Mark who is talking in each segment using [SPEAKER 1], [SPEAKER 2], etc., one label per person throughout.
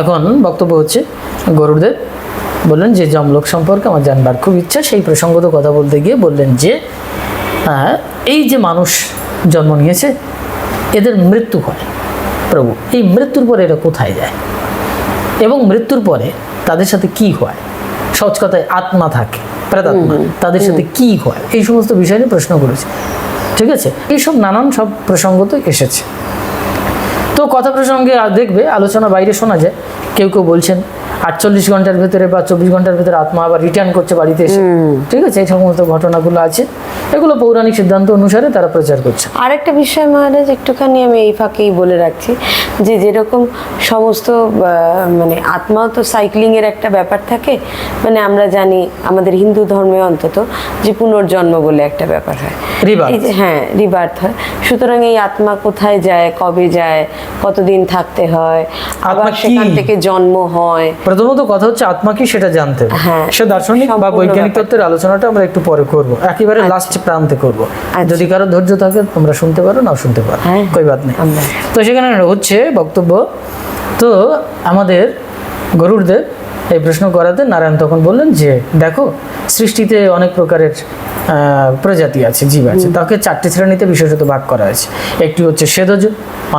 [SPEAKER 1] এখন বক্তব্য হচ্ছে গরুদেব বললেন যে জমলোক সম্পর্কে আমার জানবার খুব ইচ্ছা। সেই প্রসঙ্গত কথা বলতে গিয়ে বললেন যে এই যে মানুষ জন্ম নিয়েছে এদের মৃত্যু হয়। প্রভু এই মৃত্যুর পরে এরা কোথায় যায়? এবং মৃত্যুর পরে তাদের সাথে কি হয়? সহজ কথায় আত্মা থাকে প্রেতাত্মা। তাদের সাথে কি হয়? এই সমস্ত বিষয় নিয়ে প্রশ্ন করেছে। ঠিক আছে? এইসব নানান সব প্রসঙ্গ তো এসেছে। তো কথা প্রসঙ্গে দেখবে আলোচনা বাইরে শোনা যায় কেউ কেউ বলছেন। আটচল্লিশ ঘণ্টার ভেতরে বা চব্বিশ ঘণ্টার ভেতরে আত্মা আবার রিটার্ন করছে বাড়িতে এসে। ঠিক আছে? এই সমস্ত ঘটনাগুলো আছে। এগুলো পৌরাণিক সিদ্ধান্ত অনুসারে তারা প্রচার করছে।
[SPEAKER 2] আরেকটা বিষয় মহারাজ একটুখানি আমি এই ফাঁকেই বলে রাখছি যে যেরকম সমস্ত মানে আত্মাও তো সাইক্লিংয়ের একটা ব্যাপার থাকে। মানে আমরা জানি আমাদের হিন্দু ধর্মে অন্তত যে পুনর্জন্ম বলে একটা ব্যাপার হয়. হ্যাঁ রিবার্থ হয়। সুতরাং এই আত্মা কোথায় যায় কবে যায় কতদিন থাকতে হয় আবার সেখান থেকে জন্ম হয়
[SPEAKER 1] প্রথমত কথা হচ্ছে আত্মা কি সেটা জানতে হবে।
[SPEAKER 2] হ্যাঁ,
[SPEAKER 1] সে দার্শনিক বা বৈজ্ঞানিক তত্ত্বের আলোচনাটা আমরা একটু পরে করব। একেবারে লাস্ট প্রান্তে করব। যদি কারও ধৈর্য থাকে তোমরা শুনতে পারো না শুনতে পারো।
[SPEAKER 2] হ্যাঁ।
[SPEAKER 1] কই বাদ নেই। তো সেখানে হচ্ছে বক্তব্য তো আমাদের গরুড়দেব এই প্রশ্ন করাতে নারায়ণ তখন বললেন যে দেখো সৃষ্টিতে অনেক প্রকারের প্রজাতি আছে জীব আছে। তাকে চারটি শ্রেণীতে বিশেষত ভাগ করা হয়েছে। একটি হচ্ছে সেদজ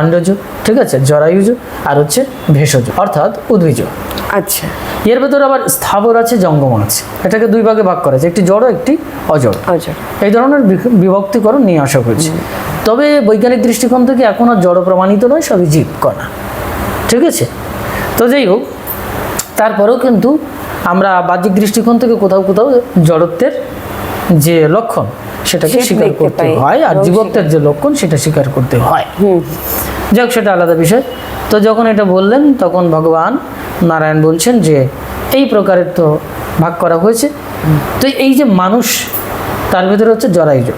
[SPEAKER 1] অন্ডজ ঠিক আছে জরায়ুজ আর হচ্ছে ভেষজ অর্থাৎ উদ্ভিজ।
[SPEAKER 2] আচ্ছা।
[SPEAKER 1] এর ভেতরে আবার স্থাবর আছে জঙ্গম আছে। এটাকে দুই ভাগে ভাগ করা আছে একটি জড় একটি অজড়। এই ধরনের বিভক্তিকরণ নিয়ে আসা হয়েছে। তবে বৈজ্ঞানিক দৃষ্টিকোণ থেকে এখন আর জড় প্রমাণিত নয় সবই জীব কণা ঠিক আছে? তো যাই হোক তারপরেও কিন্তু আমরা বাহ্যিক দৃষ্টিকোণ থেকে কোথাও কোথাও জড়ত্বের যে লক্ষণ সেটাকে স্বীকার করতে হয় আর জীবত্বের যে লক্ষণ সেটা স্বীকার করতে হয়। যাক সেটা আলাদা বিষয়। তো যখন এটা বললেন তখন ভগবান নারায়ণ বলছেন যে এই প্রকারের তো ভাগ করা হয়েছে। তো এই যে মানুষ তার ভেতরে হচ্ছে জরায়ুজ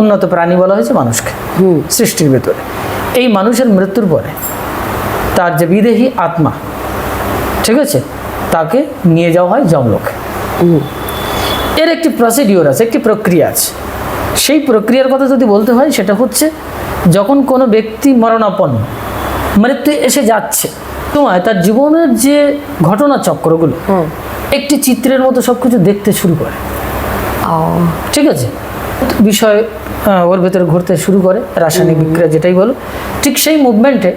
[SPEAKER 1] উন্নত প্রাণী বলা হয়েছে মানুষকে সৃষ্টির ভেতরে। এই মানুষের মৃত্যুর পরে তার যে বিদেহী আত্মা ঠিক আছে? তাকে নিয়ে যাওয়া হয় জমলোকে
[SPEAKER 2] হুম
[SPEAKER 1] এর একটি প্রসিডিওর আছে একটি প্রক্রিয়া আছে। সেই প্রক্রিয়ার কথা যদি বলতে হয় সেটা হচ্ছে যখন কোনো ব্যক্তি মরণাপন্ন মৃত্যু এসে যাচ্ছে তোমায় তার জীবনের যে ঘটনা চক্রগুলো একটি চিত্রের মতো সব কিছু দেখতে শুরু করে। ঠিক আছে? বিষয় ওর ভেতরে ঘুরতে শুরু করে রাসায়নিক বিক্রিয়া যেটাই বলো ঠিক সেই মুভমেন্টে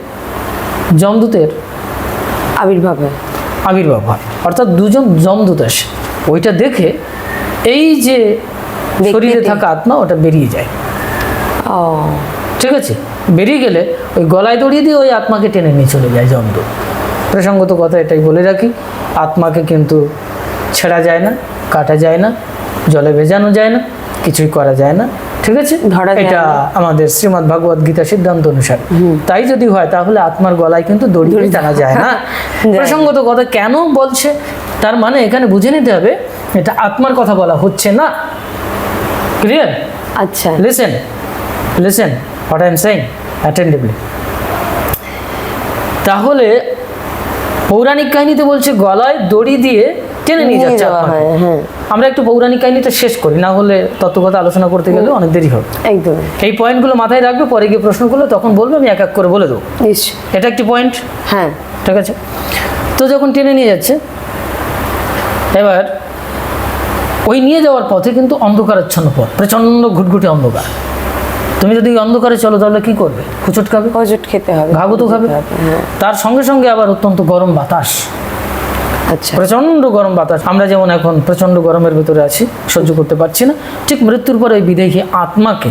[SPEAKER 1] জমদূতের
[SPEAKER 2] আবির্ভাব হয়।
[SPEAKER 1] আবির্ভাব হয়। অর্থাৎ দুজন জমদূত আসে ওইটা দেখে এই যে শরীরে থাকা আত্মা ওটা বেরিয়ে যায়। ঠিক আছে? বেরিয়ে গেলে ওই গলায় দড়িয়ে দিয়ে ওই আত্মাকে টেনে নিয়ে চলে যায় জমদূত। প্রসঙ্গত কথা এটাই বলে রাখি আত্মাকে কিন্তু ছেঁড়া যায় না কাটা যায় না জলে ভেজানো যায় না কিছুই করা যায় না। ঠিক আছে?
[SPEAKER 2] ধরা
[SPEAKER 1] এটা আমাদের শ্রীমদ্ ভাগবত গীতা সিদ্ধান্ত অনুসারে। তাই যদি হয় তাহলে আত্মার গলায় কিন্তু দড়ি টানা যায় না। প্রসঙ্গত কথা কেন বলছে? তার মানে এখানে বুঝে নিতে হবে এটা আত্মার কথা বলা হচ্ছে না। ক্লিয়ার
[SPEAKER 2] আচ্ছা।
[SPEAKER 1] Listen listen I am saying attentively. তাহলে পৌরাণিক কাহিনীতে বলছে গলায় দড়ি দিয়ে টেনে নিয়ে যাচ্ছে
[SPEAKER 2] হ্যাঁ
[SPEAKER 1] আমরা একটু পৌরাণিক কাহিনীটা শেষ করি না হলে তত্ত্বকথা আলোচনা করতে গেলে অনেক দেরি হবে।
[SPEAKER 2] একদম।
[SPEAKER 1] এই পয়েন্টগুলো মাথায় রাখবে পরে গিয়ে প্রশ্ন করলে তখন বলবে আমি এক এক করে বলে দেবো। এটা একটি পয়েন্ট
[SPEAKER 2] হ্যাঁ।
[SPEAKER 1] ঠিক আছে? তো যখন টেনে নিয়ে যাচ্ছে এবার ওই নিয়ে যাওয়ার পথে কিন্তু অন্ধকারাচ্ছন্ন পথ প্রচণ্ড ঘুটঘুটে অন্ধকার। তুমি যদি অন্ধকারে চলো তাহলে কি করবে? খুচট খাবে?
[SPEAKER 2] হজট খেতে হবে
[SPEAKER 1] ঘাগু তো খাবে।
[SPEAKER 2] হ্যাঁ।
[SPEAKER 1] তার সঙ্গে সঙ্গে আবার অত্যন্ত গরম বাতাস।
[SPEAKER 2] আচ্ছা।
[SPEAKER 1] প্রচণ্ড গরম বাতাস। আমরা যেমন এখন প্রচণ্ড গরমের ভিতরে আছি সহ্য করতে পারছি না। ঠিক মৃত্যুর পর ওই বিদেহী আত্মাকে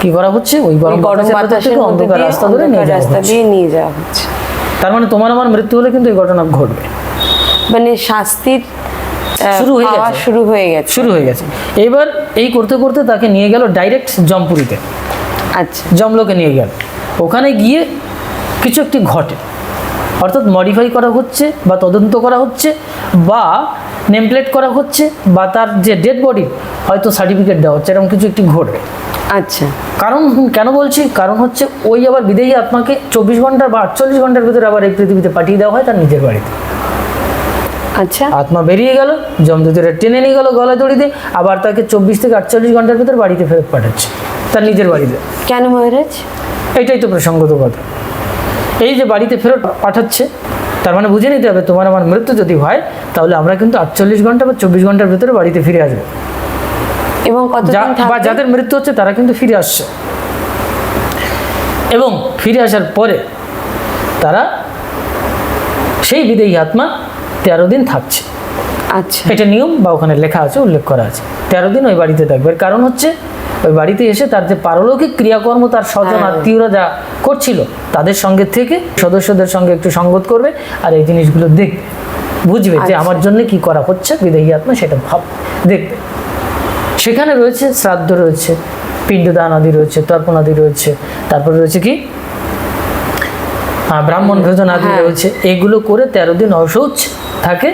[SPEAKER 1] কি করা হচ্ছে? ওই গরম বাতাসের অন্ধকার রাস্তা ধরে নিয়ে যাওয়া হচ্ছে। তার মানে তোমার আমার মৃত্যু হলে কিন্তু এই ঘটনা ঘটবে।
[SPEAKER 2] মানে শাস্তির
[SPEAKER 1] শুরু হয়ে গেছে।
[SPEAKER 2] শুরু হয়ে গেছে।
[SPEAKER 1] শুরু হয়ে গেছে। এবার এই করতে করতে তাকে নিয়ে গেল ডাইরেক্ট জমপুরিতে।
[SPEAKER 2] আচ্ছা।
[SPEAKER 1] জমলোকে নিয়ে গেল। ওখানে গিয়ে কিছু একটি ঘটে। অর্থাৎ মডিফাই করা হচ্ছে বা তদন্ত করা হচ্ছে বা নেমপ্লেট করা হচ্ছে বা তার যে ডেড বডি হয়তো সার্টিফিকেট দেওয়া হচ্ছে এরকম কিছু একটি ঘটবে।
[SPEAKER 2] আচ্ছা।
[SPEAKER 1] কারণ কেন বলছি? কারণ হচ্ছে ওই আবার বিদেহী আত্মাকে চব্বিশ ঘণ্টা বা আটচল্লিশ ঘণ্টার ভিতরে আবার এই পৃথিবীতে পাঠিয়ে দেওয়া হয় তার নিজের বাড়িতে।
[SPEAKER 2] আচ্ছা।
[SPEAKER 1] আত্মা বেরিয়ে গেল জমদূতেরা টেনে নিয়ে গেল গলায় দড়ি দিয়ে আবার তাকে চব্বিশ থেকে আটচল্লিশ ঘণ্টার ভিতরে বাড়িতে ফেরত পাঠাচ্ছে তার নিজের বাড়িতে।
[SPEAKER 2] কেন মহারাজ?
[SPEAKER 1] এইটাই তো প্রসঙ্গত কথা। এই যে বাড়িতে ফেরত পাঠাচ্ছে তার মানে বুঝে নিতে হবে তোমার আমার মৃত্যু যদি হয় তাহলে আমরা কিন্তু আটচল্লিশ ঘণ্টা বা চব্বিশ ঘণ্টার ভিতরে বাড়িতে ফিরে আসব।
[SPEAKER 2] এবং
[SPEAKER 1] বা যাদের মৃত্যু হচ্ছে তারা কিন্তু ফিরে আসছে। এবং ফিরে আসার পরে তারা সেই বিদেহী আত্মা তেরো দিন থাকছে।
[SPEAKER 2] আচ্ছা।
[SPEAKER 1] এটা নিয়ম বা ওখানে লেখা আছে উল্লেখ করা আছে। তেরো দিন ওই বাড়িতে থাকবে। এর কারণ হচ্ছে ওই বাড়িতে এসে তার যে পারলৌকিক ক্রিয়াকর্ম তার স্বজন
[SPEAKER 2] হ্যাঁ।
[SPEAKER 1] আত্মীয়রা যা করছিল তাদের সঙ্গে থেকে সদস্যদের সঙ্গে একটু সঙ্গত করবে আর এই জিনিসগুলো দেখবে বুঝবে যে
[SPEAKER 2] আচ্ছা।
[SPEAKER 1] আমার জন্য কি করা হচ্ছে বিদেহী আত্মা সেটা ভাব দেখবে সেখানে রয়েছে শ্রাদ্ধ রয়েছে পিণ্ডদান আদি রয়েছে তর্পণ আদি রয়েছে তারপরে রয়েছে কি ব্রাহ্মণ ভোজন আদি
[SPEAKER 2] হ্যাঁ।
[SPEAKER 1] রয়েছে এগুলো করে তেরো দিন অশৌচ থাকে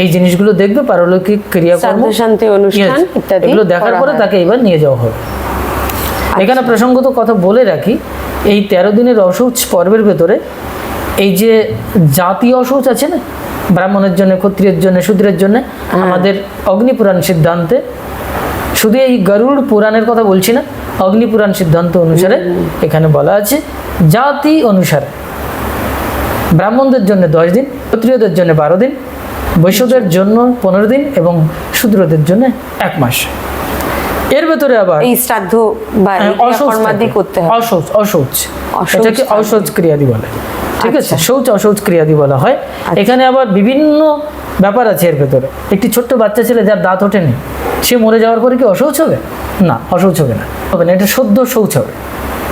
[SPEAKER 1] এই জিনিসগুলো দেখবে পারলৌকিক ক্রিয়াকর্ম
[SPEAKER 2] শান্তি অনুষ্ঠান ইত্যাদি
[SPEAKER 1] এগুলো দেখার পরে
[SPEAKER 2] আচ্ছা।
[SPEAKER 1] তাকে এবার নিয়ে যাওয়া হবে এখানে প্রসঙ্গত কথা বলে রাখি এই তেরো দিনের অশৌচ পর্বের ভেতরে এই যে জাতীয় অশৌচ আছে না ব্রাহ্মণের জন্য ক্ষত্রিয়ের জন্য শূদ্রের জন্য
[SPEAKER 2] হ্যাঁ।
[SPEAKER 1] আমাদের অগ্নিপুরাণ সিদ্ধান্তে শুধু এই গরুড় পুরাণের কথা বলছি না অগ্নিপুরাণ সিদ্ধান্ত অনুসারে এখানে বলা আছে জাতি অনুসারে ব্রাহ্মণদের জন্য দশ দিন ক্ষত্রিয়দের জন্য বারো দিন বৈশ্যদের জন্য পনেরো দিন এবং শূদ্রদের জন্য এক মাস। এর ভেতরে আবার
[SPEAKER 2] এই শ্রাদ্ধ বা
[SPEAKER 1] হ্যাঁ,
[SPEAKER 2] কর্মাদি। করতে
[SPEAKER 1] অশৌচ অশৌচ এটাকে। অশৌচ ক্রিয়াদি বলে। ঠিক আছে?
[SPEAKER 2] আচ্ছা।
[SPEAKER 1] শৌচ অশৌচ ক্রিয়াদি বলা হয়। এখানে আবার বিভিন্ন ব্যাপার আছে এর ভেতরে। একটি ছোট্ট বাচ্চা ছেলে যার দাঁত ওঠেনি সে মরে যাওয়ার পরে কি অশৌচ হবে? না অশৌচ হবে না। হবে না এটা সদ্য শৌচ হবে।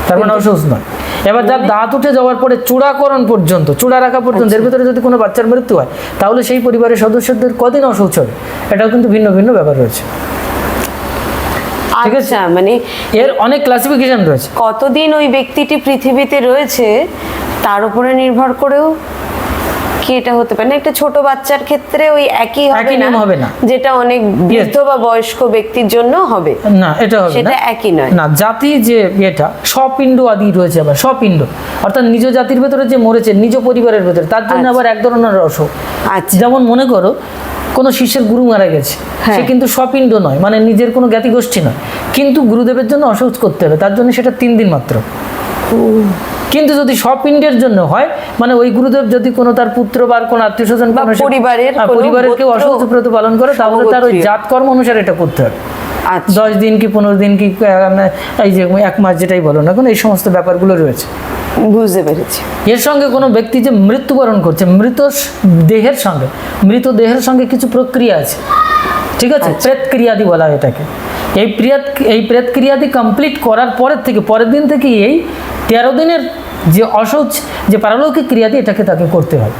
[SPEAKER 1] তার মানে অশৌচ নয় এবার যার দাঁত উঠে যাওয়ার পরে চূড়াকরণ পর্যন্ত চূড়া রাখা পর্যন্ত। এর ভিতরে যদি কোনো বাচ্চার মৃত্যু হয় তাহলে সেই পরিবারের সদস্যদের কদিন অশৌচ হবে এটাও কিন্তু ভিন্ন ভিন্ন ব্যাপার রয়েছে ঠিক আছে।
[SPEAKER 2] আচ্ছা মানে
[SPEAKER 1] এর অনেক ক্লাসিফিকেশন রয়েছে
[SPEAKER 2] কতদিন ওই ব্যক্তিটি পৃথিবীতে রয়েছে তার উপরে নির্ভর করেও কি এটা হতে পারে না? একটা ছোট বাচ্চার ক্ষেত্রে ওই একই হবে না
[SPEAKER 1] হবে না।
[SPEAKER 2] যেটা অনেক বৃদ্ধ বা বয়স্ক ব্যক্তির জন্য হবে।
[SPEAKER 1] না এটা হবে
[SPEAKER 2] সেটা একই নয়।
[SPEAKER 1] না জাতি যে এটা স্বপিণ্ড আদি রয়েছে আবার স্বপিণ্ড অর্থাৎ নিজ জাতির ভেতরে যে মরেছে নিজ পরিবারের ভেতরে তার জন্য
[SPEAKER 2] আচ্ছা।
[SPEAKER 1] আবার এক ধরনের অসুখ
[SPEAKER 2] আচ্ছা।
[SPEAKER 1] যেমন মনে করো কোনো শিষ্যের গুরু মারা গেছে
[SPEAKER 2] হ্যাঁ।
[SPEAKER 1] সে কিন্তু স্বপিণ্ড নয় মানে নিজের কোনো জ্ঞাতি গোষ্ঠী নয়। কিন্তু গুরুদেবের জন্য অসৌচ করতে হবে তার জন্য সেটা তিন দিন মাত্র। কিন্তু যদি স্বপিণ্ডের জন্য হয় মানে ওই গুরুদেব যদি কোনো তার পুত্র বা কোনো আত্মীয় স্বজন
[SPEAKER 2] পরিবারের
[SPEAKER 1] পরিবারের কেউ অসৌচ পালন করে তাহলে তার ওই
[SPEAKER 2] সমগোত্রীয়।
[SPEAKER 1] জাত কর্ম অনুসারে এটা করতে হবে।
[SPEAKER 2] আচ্ছা।
[SPEAKER 1] দশ দিন কি পনেরো দিন কি এই যে এক মাস যেটাই বলো না কোনো এই সমস্ত ব্যাপারগুলো রয়েছে।
[SPEAKER 2] বুঝতে পেরেছি।
[SPEAKER 1] এর সঙ্গে কোনো ব্যক্তি যে মৃত্যুবরণ করছে মৃত দেহের সঙ্গে মৃত দেহের সঙ্গে কিছু প্রক্রিয়া আছে ঠিক আছে? প্রেত ক্রিয়াদি বলা হয় এটাকে। এই প্রিয়াত এই প্রেত ক্রিয়াদি কমপ্লিট করার পরের থেকে পরের দিন থেকে এই তেরো দিনের যে অসৌচ যে পারলৌকিক ক্রিয়াদি এটাকে তাকে করতে
[SPEAKER 2] হয়।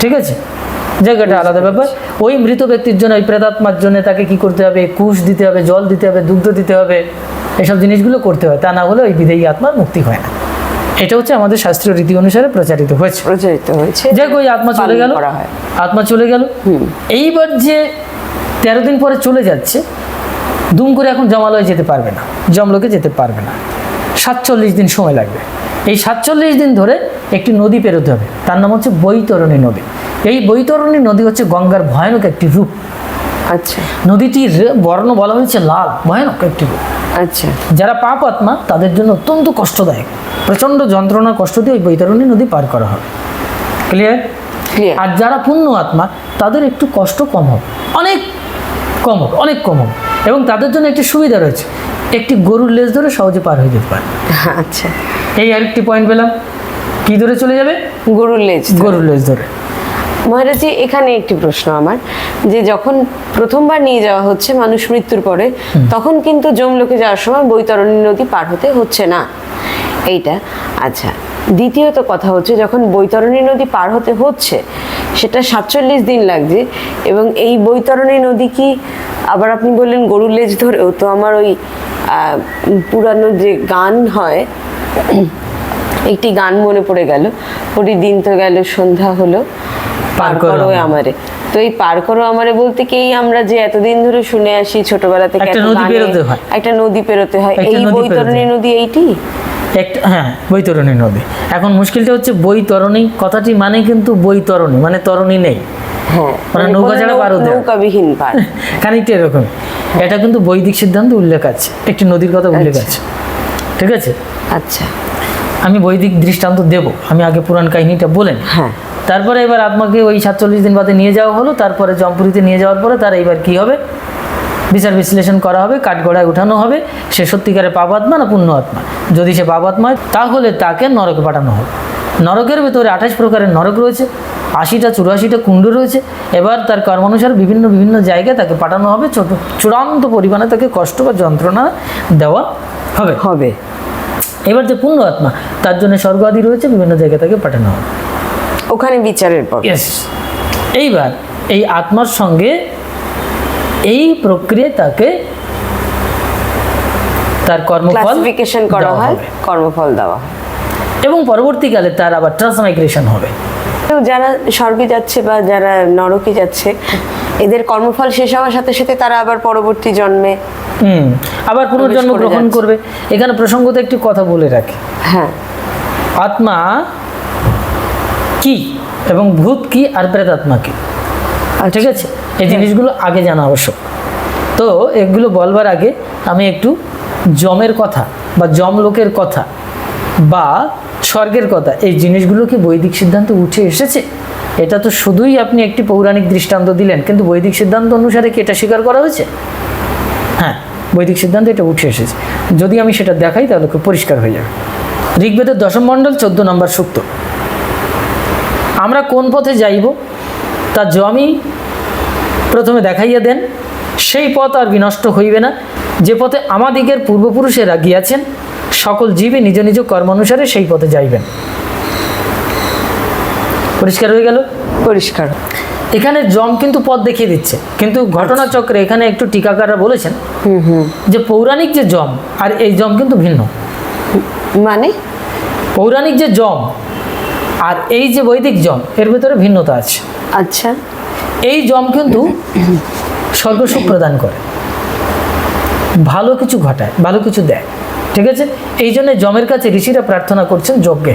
[SPEAKER 1] ঠিক আছে? জায়গাটা আলাদা ব্যাপার। ওই মৃত ব্যক্তির জন্য ওই প্রেতাত্মার জন্য তাকে কি করতে হবে? কুশ দিতে হবে জল দিতে হবে দুগ্ধ দিতে হবে এসব জিনিসগুলো করতে হয়। তা না হলে ওই বিদেয়ী আত্মার মুক্তি হয় না। এটা হচ্ছে আমাদের শাস্ত্রীয় রীতি অনুসারে প্রচারিত হয়েছে।
[SPEAKER 2] প্রচারিত হয়েছে।
[SPEAKER 1] যাক ওই আত্মা চলে গেল। আত্মা চলে গেল। এইবার যে তেরো দিন পরে চলে যাচ্ছে দুম করে এখন জমালয়ে যেতে পারবে না জমলোকে যেতে পারবে না। সাতচল্লিশ দিন সময় লাগবে। এই সাতচল্লিশ দিন ধরে একটি নদী পেরোতে হবে তার নাম হচ্ছে বৈতরণী নদী। এই বৈতরণী নদী হচ্ছে গঙ্গার ভয়ানক একটি রূপ।
[SPEAKER 2] আচ্ছা।
[SPEAKER 1] নদীটির বর্ণ বলা হয়েছে লাল ভয়ানক একটি রূপ।
[SPEAKER 2] আচ্ছা।
[SPEAKER 1] যারা পাপ আত্মা তাদের জন্য অত্যন্ত কষ্টদায়ক। প্রচণ্ড যন্ত্রণা কষ্ট দিয়ে ওই বৈতরণী নদী পার করা হবে। ক্লিয়ার
[SPEAKER 2] ক্লিয়ার
[SPEAKER 1] আর যারা পুণ্য আত্মা তাদের একটু কষ্ট কম হবে। অনেক কম হবে অনেক কম হবে এবং তাদের জন্য একটি সুবিধা রয়েছে। একটি গরুর লেজ ধরে সহজে পার হয়ে যেতে পারে।
[SPEAKER 2] আচ্ছা।
[SPEAKER 1] এই আরেকটি পয়েন্ট পেলাম। কি ধরে চলে যাবে?
[SPEAKER 2] গরুর লেজ
[SPEAKER 1] গরুর লেজ ধরে।
[SPEAKER 2] মহারাজি এখানে একটি প্রশ্ন আমার যে যখন প্রথমবার নিয়ে যাওয়া হচ্ছে মানুষ মৃত্যুর পরে তখন কিন্তু জমলোকে যাওয়ার সময় বৈতরণী নদী পার হতে হচ্ছে না। এইটা আচ্ছা দ্বিতীয়ত কথা হচ্ছে যখন বৈতরণী নদী পার হতে হচ্ছে সেটা সাতচল্লিশ দিন লাগছে এবং এই বৈতরণী নদী কি আবার আপনি বললেন গরুর লেজ ধরেও তো আমার ওই পুরানো যে গান হয় একটি গান মনে পড়ে গেল ওটি দিন তো গেল সন্ধ্যা হলো পার
[SPEAKER 1] করো আমারে।
[SPEAKER 2] তো এই পার করো আমারে বলতে কি আমরা যে এতদিন ধরে শুনে আসি ছোটবেলা থেকে
[SPEAKER 1] একটা নদী পেরোতে হয়।
[SPEAKER 2] একটা নদী পেরোতে হয় এই বৈতরণী নদী এইটি
[SPEAKER 1] একটা হ্যাঁ বৈতরণী নদী এখন মুশকিলটা হচ্ছে বৈতরণী কথাটি মানে কিন্তু বৈতরণী মানে তরণী নেই।
[SPEAKER 2] হ্যাঁ
[SPEAKER 1] মানে নৌকা ছাড়া
[SPEAKER 2] নৌ-
[SPEAKER 1] পার হতে।
[SPEAKER 2] নৌকাবিহীন পার
[SPEAKER 1] খানিকটা এরকম। এটা কিন্তু বৈদিক সিদ্ধান্ত উল্লেখ আছে। একটি নদীর কথা উল্লেখ
[SPEAKER 2] আচ্ছা।
[SPEAKER 1] আছে। ঠিক আছে?
[SPEAKER 2] আচ্ছা।
[SPEAKER 1] আমি বৈদিক দৃষ্টান্ত দেব। আমি আগে পুরাণ কাহিনীটা বলেন
[SPEAKER 2] হ্যাঁ।
[SPEAKER 1] তারপরে এবার আপনাকে ওই সাতচল্লিশ দিন বাদে নিয়ে যাওয়া হলো। তারপরে জমপুরিতে নিয়ে যাওয়ার পরে তার এবার কি হবে? বিচার বিশ্লেষণ করা হবে কাঠগড়ায় উঠানো হবে। সে সত্যিকারে পাপ আত্মা না পুণ্য আত্মা? যদি সে পাপ আত্মা হয় তাহলে তাকে নরকে পাঠানো হবে। নরকের ভেতরে আঠাশ প্রকারের নরক রয়েছে। আশিটা চুরাশিটা কুণ্ড রয়েছে। এবার তার কর্মানুসার বিভিন্ন বিভিন্ন জায়গায় তাকে পাঠানো হবে। ছোট চূড়ান্ত পরিমাণে তাকে কষ্ট বা যন্ত্রণা দেওয়া হবে।
[SPEAKER 2] হবে।
[SPEAKER 1] এবার যে পুণ্য আত্মা তার জন্য স্বর্গ আদি রয়েছে বিভিন্ন জায়গায় তাকে পাঠানো হবে।
[SPEAKER 2] ওখানে বিচারের পর।
[SPEAKER 1] এইবার এই আত্মার সঙ্গে এই প্রক্রিয়ায় তাকে তার কর্মফল
[SPEAKER 2] ক্লাসিফিকেশন করা হয় কর্মফল দেওয়া
[SPEAKER 1] এবং পরবর্তীকালে তার আবার ট্রান্সমাইগ্রেশন হবে।
[SPEAKER 2] যারা স্বর্গে যাচ্ছে বা যারা নরকে যাচ্ছে এদের কর্মফল শেষ হওয়ার সাথে সাথে তারা আবার পরবর্তী জন্মে
[SPEAKER 1] হুম আবার পুনর্জন্ম গ্রহণ করবে। এখানে প্রসঙ্গত একটি কথা বলে রাখি।
[SPEAKER 2] হ্যাঁ।
[SPEAKER 1] আত্মা কি এবং ভূত কি আর প্রেতাত্মা কি? ঠিক আছে? এই জিনিসগুলো আগে জানা আবশ্যক। তো এগুলো বলবার আগে আমি একটু জমের কথা বা জম লোকের কথা বা স্বর্গের কথা, এই জিনিসগুলো কি বৈদিক সিদ্ধান্তে উঠে এসেছে? এটা তো শুধুই আপনি একটি পৌরাণিক দৃষ্টান্ত দিলেন, কিন্তু বৈদিক সিদ্ধান্ত অনুসারে কি এটা স্বীকার করা হয়েছে? হ্যাঁ বৈদিক সিদ্ধান্তে এটা উঠে এসেছে। যদি আমি সেটা দেখাই তাহলে খুব পরিষ্কার হয়ে যাবে। ঋগ্বেদের দশম মণ্ডল, চোদ্দ নম্বর সূক্ত। আমরা কোন পথে যাইব? তা জমি প্রথমে দেখাইয়া দেন সেই পথ আর বিনষ্ট হইবে না। যে পথে আমাদিগের পূর্বপুরুষেরা গিয়াছেন সকল জীবে নিজ নিজ কর্মানুসারে সেই পথে যাইবেন। পরিষ্কার হয়ে গেল?
[SPEAKER 2] পরিষ্কার।
[SPEAKER 1] এখানে জম কিন্তু পথ দেখিয়ে দিচ্ছে কিন্তু ঘটনাচক্রে এখানে একটু টিকাকাররা বলেছেন
[SPEAKER 2] হুম হুম।
[SPEAKER 1] যে পৌরাণিক যে জম আর এই জম কিন্তু ভিন্ন।
[SPEAKER 2] মানে?
[SPEAKER 1] পৌরাণিক যে জম আর এই যে বৈদিক জম এর ভেতরে ভিন্নতা আছে।
[SPEAKER 2] আচ্ছা।
[SPEAKER 1] এই যম কিন্তু স্বর্গসুখ প্রদান করে। ভালো কিছু ঘটায়, ভালো কিছু দেয়, ঠিক আছে? এই জন্য যমের কাছে ঋষিরা প্রার্থনা করছেন যজ্ঞে।